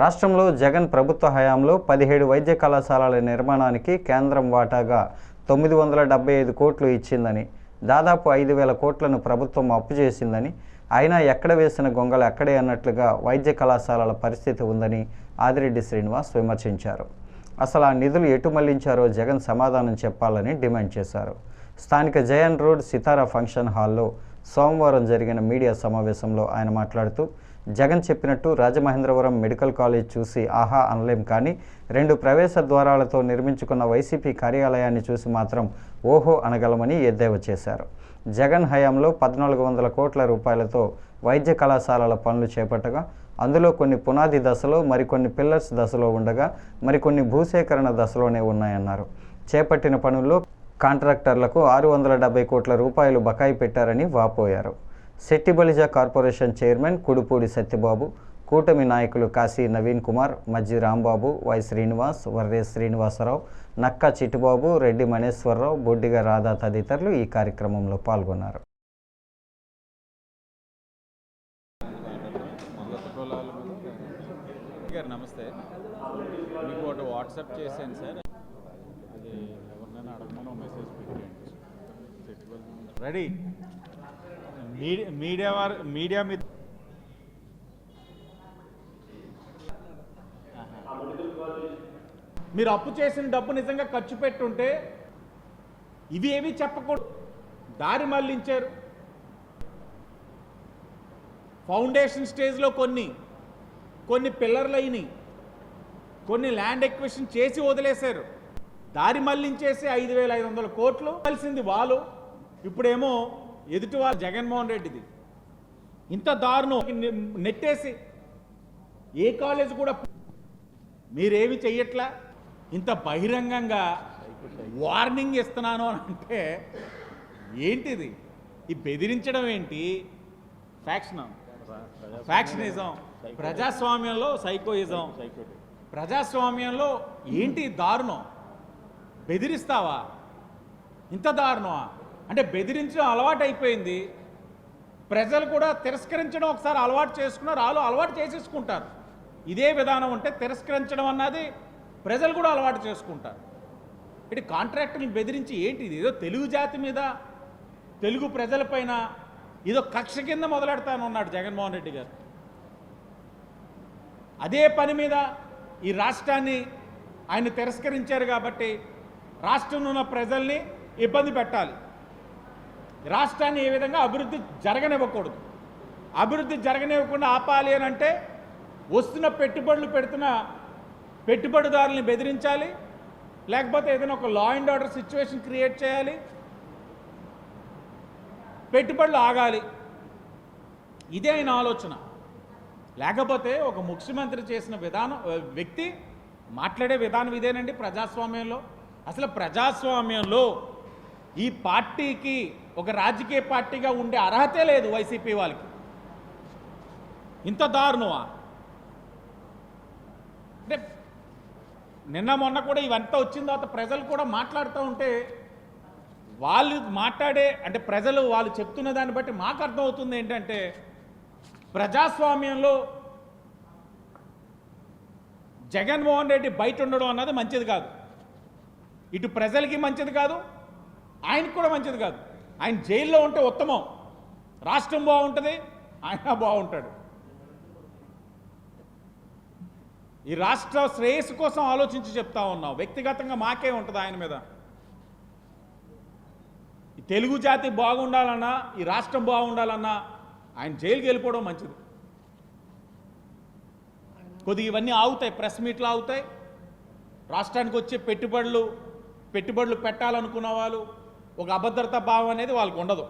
రాష్ట్రంలో జగన్ ప్రభుత్వ హయాంలో పదిహేడు వైద్య కళాశాలల నిర్మాణానికి కేంద్రం వాటాగా తొమ్మిది వందల డెబ్బై ఐదు కోట్లు ఇచ్చిందని దాదాపు ఐదు వేల కోట్లను ప్రభుత్వం అప్పు చేసిందని అయినా ఎక్కడ వేసిన గొంగలు అక్కడే అన్నట్లుగా వైద్య కళాశాలల పరిస్థితి ఉందని ఆదిరెడ్డి శ్రీనివాస్ విమర్శించారు. అసలు ఆ నిధులు ఎటు మళ్ళించారో జగన్ సమాధానం చెప్పాలని డిమాండ్ చేశారు. స్థానిక జయన్ రోడ్ సితారా ఫంక్షన్ హాల్లో సోమవారం జరిగిన మీడియా సమావేశంలో ఆయన మాట్లాడుతూ జగన్ చెప్పినట్టు రాజమహేంద్రవరం మెడికల్ కాలేజ్ చూసి ఆహా అనలేం కానీ రెండు ప్రవేశ ద్వారాలతో నిర్మించుకున్న వైసీపీ కార్యాలయాన్ని చూసి మాత్రం ఓహో అనగలమని ఎద్దేవా చేశారు. జగన్ హయాంలో పద్నాలుగు వందల కోట్ల రూపాయలతో వైద్య కళాశాలల పనులు చేపట్టగా అందులో కొన్ని పునాది దశలో మరికొన్ని పిల్లర్స్ దశలో ఉండగా మరికొన్ని భూసేకరణ దశలోనే ఉన్నాయన్నారు. చేపట్టిన పనుల్లో కాంట్రాక్టర్లకు ఆరు వందల డెబ్బై కోట్ల రూపాయలు బకాయి పెట్టారని వాపోయారు. శెట్టిబలిజ కార్పొరేషన్ చైర్మన్ కుడుపూడి సత్యబాబు కూటమి నాయకులు కాశీ నవీన్ కుమార్ మజ్జి రాంబాబు వై శ్రీనివాస్ వర్రే శ్రీనివాసరావు నక్కా చిట్టుబాబు రెడ్డి మణేశ్వరరావు బొడ్డిగ రాధా తదితరులు ఈ కార్యక్రమంలో పాల్గొన్నారు. నమస్తే. మీకు ఒకటి వాట్సాప్ చేశాను సార్. రెడీ? మీడియా మీడియా వారు మీడియా మీద మీరు అప్పు చేసిన డబ్బు నిజంగా ఖర్చు పెట్టుంటే ఇవి ఏమీ చెప్పకూడదు. దారి మళ్ళించారు. ఫౌండేషన్ స్టేజ్లో కొన్ని కొన్ని పిల్లర్లు అయినాయి. కొన్ని ల్యాండ్ ఎక్విషన్ చేసి వదిలేశారు. దారి మళ్ళించేసి ఐదు వేల ఐదు వందల కోట్లు కలిసింది వాళ్ళు. ఇప్పుడేమో ఎదుటి వాళ్ళు జగన్మోహన్ రెడ్డిది. ఇంత దారుణం నెట్టేసి ఏ కాలేజ్ కూడా మీరేమి చెయ్యట్లా? ఇంత బహిరంగంగా వార్నింగ్ ఇస్తున్నాను అని అంటే ఏంటిది? ఈ బెదిరించడం ఏంటి? ఫ్యాక్షన్? ఫ్యాక్షనిజం. ప్రజాస్వామ్యంలో సైకోయిజం. ప్రజాస్వామ్యంలో ఏంటి దారుణం? బెదిరిస్తావా? ఇంత దారుణమా? అంటే బెదిరించడం అలవాటు అయిపోయింది ప్రజలు కూడా తిరస్కరించడం ఒకసారి అలవాటు చేసుకున్నారు. వాళ్ళు అలవాటు చేసేసుకుంటారు. ఇదే విధానం ఉంటే తిరస్కరించడం అన్నది ప్రజలు కూడా అలవాటు చేసుకుంటారు. ఇటు కాంట్రాక్టర్ని బెదిరించి ఏంటి ఇది? ఏదో తెలుగు జాతి మీద తెలుగు ప్రజలపైన ఏదో కక్ష కింద మొదలెడతానన్నాడు జగన్మోహన్ రెడ్డి గారు. అదే పని మీద ఈ రాష్ట్రాన్ని ఆయన తిరస్కరించారు కాబట్టి రాష్ట్రంలో ఉన్న ప్రజల్ని ఇబ్బంది పెట్టాలి. రాష్ట్రాన్ని ఏ విధంగా అభివృద్ధి జరగనివ్వకూడదు. అభివృద్ధి జరగనివ్వకుండా ఆపాలి అని అంటే వస్తున్న పెట్టుబడులు పెడుతున్న పెట్టుబడిదారుల్ని బెదిరించాలి. లేకపోతే ఏదైనా ఒక law and order situation create చేయాలి. పెట్టుబడులు ఆగాలి. ఇదే ఆయన ఆలోచన. లేకపోతే ఒక ముఖ్యమంత్రి చేసిన విధానం వ్యక్తి మాట్లాడే విధానం ఇదేనండి ప్రజాస్వామ్యంలో. అసలు ప్రజాస్వామ్యంలో ఈ పార్టీకి ఒక రాజకీయ పార్టీగా ఉండే అర్హతే లేదు వైసీపీ వాళ్ళకి. ఇంత దారుణమా? అంటే నిన్న మొన్న కూడా ఇవంతా వచ్చిన తర్వాత ప్రజలు కూడా మాట్లాడుతూ ఉంటే వాళ్ళు మాట్లాడే అంటే ప్రజలు వాళ్ళు చెప్తున్న దాన్ని బట్టి మాకు అర్థమవుతుంది ఏంటంటే ప్రజాస్వామ్యంలో జగన్మోహన్ రెడ్డి బయట ఉండడం అన్నది మంచిది కాదు. ఇటు ప్రజలకి మంచిది కాదు ఆయనకు కూడా మంచిది కాదు. ఆయన జైల్లో ఉంటే ఉత్తమం. రాష్ట్రం బాగుంటుంది ఆయన బాగుంటాడు. ఈ రాష్ట్ర శ్రేయస్సు కోసం ఆలోచించి చెప్తా ఉన్నాం. వ్యక్తిగతంగా మాకే ఉంటుంది ఆయన మీద. ఈ తెలుగు జాతి బాగుండాలన్నా ఈ రాష్ట్రం బాగుండాలన్నా ఆయన జైలుకి వెళ్ళిపోవడం మంచిది. కొద్దిగా ఇవన్నీ ఆగుతాయి ప్రెస్ మీట్లు ఆగుతాయి. రాష్ట్రానికి వచ్చే పెట్టుబడులు పెట్టుబడులు పెట్టాలనుకున్న వాళ్ళు ఒక అభద్రతా భావం అనేది వాళ్ళకు ఉండదు.